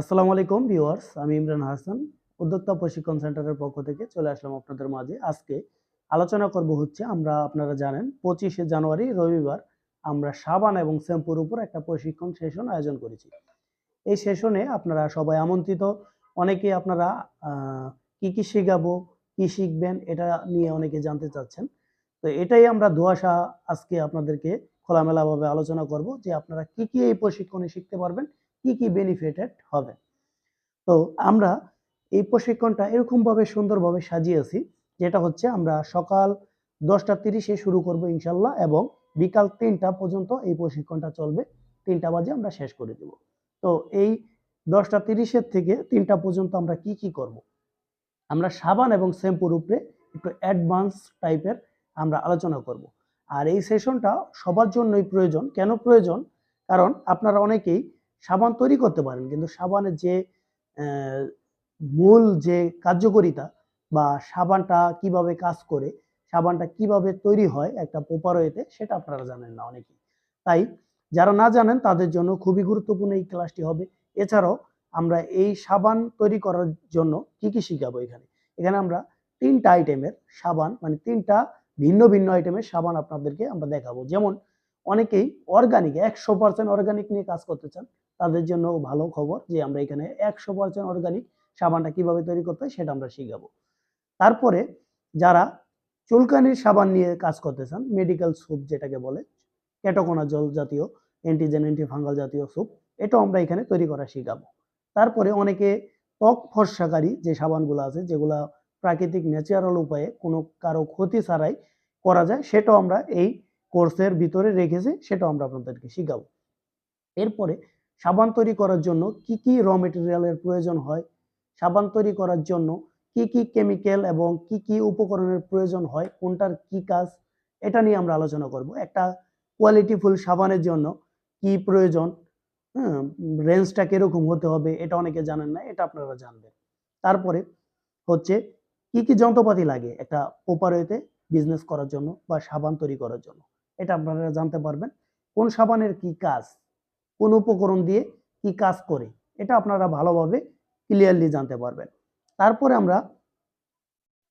আসসালামু আলাইকুম ভিউয়ার্স, আমি ইমরান হাসান, উদ্যোক্তা প্রশিক্ষণ সেন্টারের পক্ষ থেকে চলে আসলাম আপনাদের মাঝে। আজকে আলোচনা করব হচ্ছে আমরা, আপনারা জানেন, পঁচিশে জানুয়ারি, রবিবার আমরা সাবান এবং শ্যাম্পুর উপর একটা প্রশিক্ষণ সেশন আয়োজন করেছি। এই সেশনে আপনারা সবাই আমন্ত্রিত। অনেকে আপনারা কি কি শেখাবো, কি শিখবেন, এটা নিয়ে অনেকে জানতে চাচ্ছেন। তো এটাই আমরা দোয়াশা আজকে আপনাদেরকে খোলামেলাভাবে আলোচনা করব যে আপনারা কি কি এই প্রশিক্ষণে শিখতে পারবেন কি কি বেনিফিটেড হবে? তো আমরা এই প্রশিক্ষণটা এরকমভাবে সুন্দরভাবে সাজিয়েছি, যেটা হচ্ছে আমরা সকাল দশটা তিরিশে শুরু করব ইনশাল্লাহ এবং বিকাল তিনটা পর্যন্ত এই প্রশিক্ষণটা চলবে। তিনটা বাজে আমরা শেষ করে দেব। তো এই দশটা তিরিশের থেকে তিনটা পর্যন্ত আমরা কি কি করব? আমরা সাবান এবং শ্যাম্পুর উপরে একটু অ্যাডভান্স টাইপের আমরা আলোচনা করব। আর এই সেশনটা সবার জন্যই প্রয়োজন। কেন প্রয়োজন? কারণ আপনারা অনেকেই সাবান তৈরি করতে পারেন, কিন্তু সাবানের যে মূল যে কার্যকরিতা বা সাবানটা কীভাবে কাজ করে, সাবানটা কীভাবে তৈরি হয় একটা প্রপার ওয়েতে সেটা আপনারা জানেন না অনেকেই। তাই যারা না জানেন, তাদের জন্য খুবই গুরুত্বপূর্ণ এই ক্লাসটি হবে। এছাড়াও আমরা এই সাবান তৈরি করার জন্য কি কি শিখাবো এখানে? এখানে আমরা তিনটা আইটেমের সাবান মানে তিনটা ভিন্ন ভিন্ন আইটেমের সাবান আপনাদেরকে আমরা দেখাবো। যেমন অনেকেই অর্গানিক একশো পার্সেন্ট অর্গানিক নিয়ে কাজ করতে চান তাদের জন্য ভালো খবর যে আমরা এখানে একশো পার্সেন্ট অর্গানিক সাবানটা কীভাবে তৈরি করতে হয় সেটা আমরা শিখাবো। তারপরে যারা চুলকানির সাবান নিয়ে কাজ করতে চান মেডিকেল স্যুপ যেটাকে বলে ক্যাটোকোনা জল জাতীয় অ্যান্টিজেন অ্যান্টিফাঙ্গাল জাতীয় স্যুপ এটাও আমরা এখানে তৈরি করা শিখাবো। তারপরে অনেকে ত্বক ফর্সাকারী যে সাবানগুলো আছে, যেগুলা প্রাকৃতিক ন্যাচারাল উপায়ে কোনো কারও ক্ষতি ছাড়াই করা যায়, সেটাও আমরা এই কোর্সের ভিতরে রেখেছি, সেটাও আমরা আপনাদেরকে শিখাবো। এরপরে সাবান তৈরি করার জন্য কি কি র মেটেরিয়ালের প্রয়োজন হয়? সাবান তৈরি করার জন্য কি কি কেমিক্যাল এবং কি কি উপকরণের প্রয়োজন হয়? কোনটার কি কাজ? এটা নিয়ে আমরা আলোচনা করব। একটা কোয়ালিটিফুল সাবানের জন্য কি প্রয়োজন? হ্যাঁ রেঞ্জটা কীরকম হতে হবে এটা অনেকে জানেন না, এটা আপনারা জানবেন। তারপরে হচ্ছে কি কি যন্ত্রপাতি লাগে একটা ওয়েতে বিজনেস করার জন্য বা সাবান তৈরি করার জন্য, এটা আপনারা জানতে পারবেন। কোন সাবানের কি কাজ? কোন উপকরণ দিয়ে কি কাজ করে, এটা আপনারা ভালোভাবে ক্লিয়ারলি জানতে পারবেন। তারপরে আমরা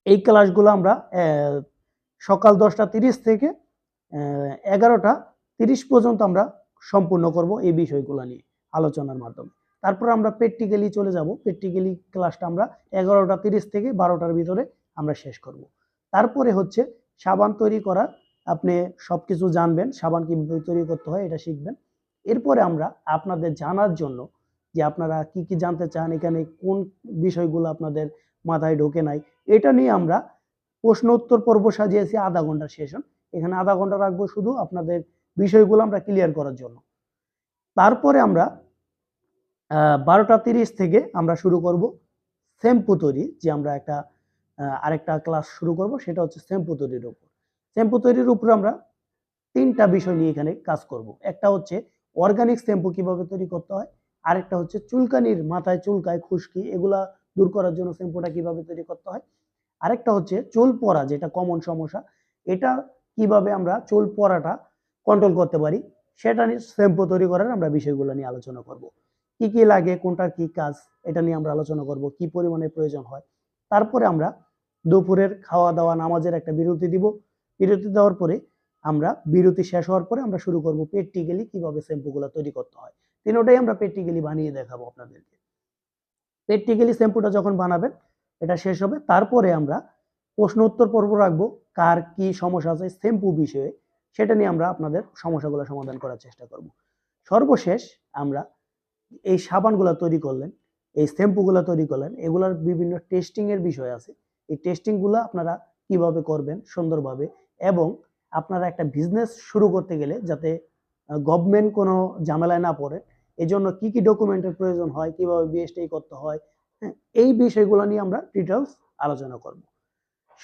এই ক্লাসগুলো আমরা সকাল দশটা তিরিশ থেকে এগারোটা তিরিশ পর্যন্ত আমরা সম্পূর্ণ করব এই বিষয়গুলো নিয়ে আলোচনার মাধ্যমে। তারপর আমরা প্র্যাকটিক্যালি চলে যাব প্র্যাকটিক্যালি ক্লাসটা আমরা এগারোটা তিরিশ থেকে বারোটার ভিতরে আমরা শেষ করব। তারপরে হচ্ছে সাবান তৈরি করা, আপনি সব কিছু জানবেন, সাবান কীভাবে তৈরি করতে হয় এটা শিখবেন। এরপরে আমরা আপনাদের জানার জন্য যে আপনারা কি কি জানতে চান, এখানে কোন বিষয়গুলো আপনাদের মাথায় ঢোকে নাই, এটা নিয়ে আমরা প্রশ্ন উত্তর পর্ব সাজিয়েছি, আধা ঘণ্টার সেশন এখানে আধা ঘণ্টা রাখব শুধু আপনাদের বিষয়গুলো আমরা ক্লিয়ার করার জন্য। তারপরে আমরা বারোটা তিরিশ থেকে আমরা শুরু করব শ্যাম্পু তৈরি, যে আমরা একটা আরেকটা ক্লাস শুরু করব, সেটা হচ্ছে শ্যাম্পু তৈরির উপর। শ্যাম্পু তৈরির উপর আমরা তিনটা বিষয় নিয়ে এখানে কাজ করব। একটা হচ্ছে অর্গানিক শ্যাম্পু কীভাবে তৈরি করতে হয়? আরেকটা হচ্ছে চুলকানির মাথায় চুলকায় খুশকি, এগুলা দূর করার জন্য শ্যাম্পুটা কীভাবে তৈরি করতে হয়? আরেকটা হচ্ছে চুল পড়া যেটা কমন সমস্যা, এটা কীভাবে আমরা চুল পড়াটা কন্ট্রোল করতে পারি? সেটা নিয়ে শ্যাম্পু তৈরি করার আমরা বিষয়গুলো নিয়ে আলোচনা করব। কি কি লাগে কোনটার কি কাজ, এটা নিয়ে আমরা আলোচনা করব, কি পরিমাণে প্রয়োজন হয়। তারপরে আমরা দুপুরের খাওয়া দাওয়া, নামাজের একটা বিরতি দিব। বিরতি দেওয়ার পরে আমরা বিরতি শেষ হওয়ার পরে আমরা শুরু করব প্র্যাকটিক্যালি কীভাবে শ্যাম্পুগুলো তৈরি করতে হয়। তিনোটাই আমরা প্র্যাকটিক্যালি বানিয়ে দেখাবো আপনাদেরকে। প্র্যাকটিক্যালি শ্যাম্পুটা যখন বানাবেন, এটা শেষ হবে। তারপরে আমরা প্রশ্ন উত্তর পর্ব রাখব, কার কি সমস্যা আছে শ্যাম্পু বিষয়ে, সেটা নিয়ে আমরা আপনাদের সমস্যাগুলো সমাধান করার চেষ্টা করব। সর্বশেষ আমরা এই সাবানগুলো তৈরি করলেন, এই শ্যাম্পুগুলো তৈরি করলেন, এগুলার বিভিন্ন টেস্টিং এর বিষয় আছে। এই টেস্টিংগুলো আপনারা কীভাবে করবেন সুন্দরভাবে এবং আপনারা একটা বিজনেস শুরু করতে গেলে যাতে গভর্নমেন্ট কোনো ঝামেলায় না পড়ে, এজন্য কি কি ডকুমেন্টের প্রয়োজন হয়, কীভাবে বিএসটি করতে হয় হ্যাঁ এই বিষয়গুলো নিয়ে আমরা ডিটেলস আলোচনা করব।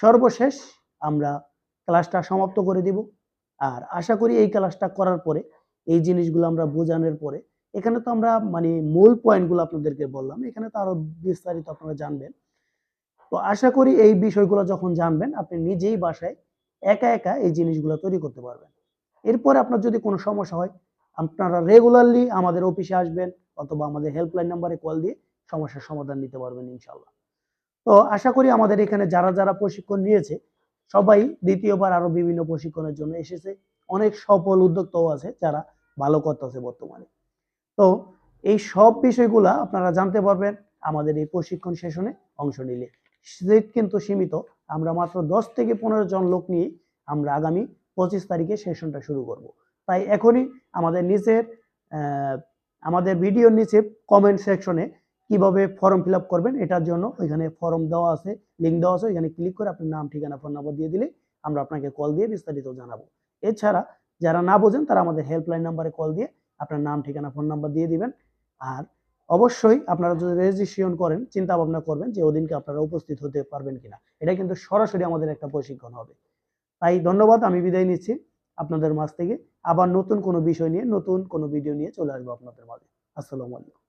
সর্বশেষ আমরা ক্লাসটা সমাপ্ত করে দিব। আর আশা করি এই ক্লাসটা করার পরে, এই জিনিসগুলো আমরা বোঝানোর পরে, এখানে তো আমরা মানে মূল পয়েন্টগুলো আপনাদেরকে বললাম, এখানে তো আরও বিস্তারিত আপনারা জানবেন। তো আশা করি এই বিষয়গুলো যখন জানবেন, আপনি নিজেই বাসায় একা একা এই জিনিসগুলো তৈরি করতে পারবেন। এরপরে আপনার যদি কোনো সমস্যা হয়, আপনারা রেগুলারলি আমাদের অফিসে আসবেন অথবা আমাদের হেল্পলাইন নাম্বারে কল দিয়ে সমস্যার সমাধান নিতে পারবেন ইনশাল্লাহ তো আশা করি আমাদের এখানে যারা যারা প্রশিক্ষণ নিয়েছে, সবাই দ্বিতীয়বার আরও বিভিন্ন প্রশিক্ষণের জন্য এসেছে। অনেক সফল উদ্যোক্তাও আছে যারা ভালো করতেছে বর্তমানে। তো এই সব বিষয়গুলা আপনারা জানতে পারবেন আমাদের এই প্রশিক্ষণ সেশনে অংশ নিলে। সিট কিন্তু সীমিত। আমরা মাত্র দশ থেকে পনেরো জন লোক নিয়ে আমরা আগামী পঁচিশ তারিখে সেশনটা শুরু করব। তাই এখনই আমাদের নিচের আমাদের ভিডিওর নিচে কমেন্ট সেকশনে কীভাবে ফর্ম ফিল করবেন, এটার জন্য ওইখানে ফর্ম দেওয়া আছে লিঙ্ক দেওয়া আছে, ওইখানে ক্লিক করে আপনার নাম, ঠিকানা ফোন নাম্বার দিয়ে দিলে আমরা আপনাকে কল দিয়ে বিস্তারিত জানাব। এছাড়া যারা না বোঝেন তারা আমাদের হেল্পলাইন নাম্বারে কল দিয়ে আপনার নাম, ঠিকানা ফোন নাম্বার দিয়ে দিবেন। আর অবশ্যই আপনারা যদি রেজিস্ট্রেশন করেন চিন্তা ভাবনা করবেন যে ওদিনকে আপনারা উপস্থিত হতে পারবেন কিনা। এটা কিন্তু সরাসরি আমাদের একটা প্রশিক্ষণ হবে। তাই ধন্যবাদ, আমি বিদায় নিচ্ছি আপনাদের মাঝ থেকে। আবার নতুন কোনো বিষয় নিয়ে, নতুন কোনো ভিডিও নিয়ে চলে আসব আপনাদের মাঝে। আসসালামু আলাইকুম।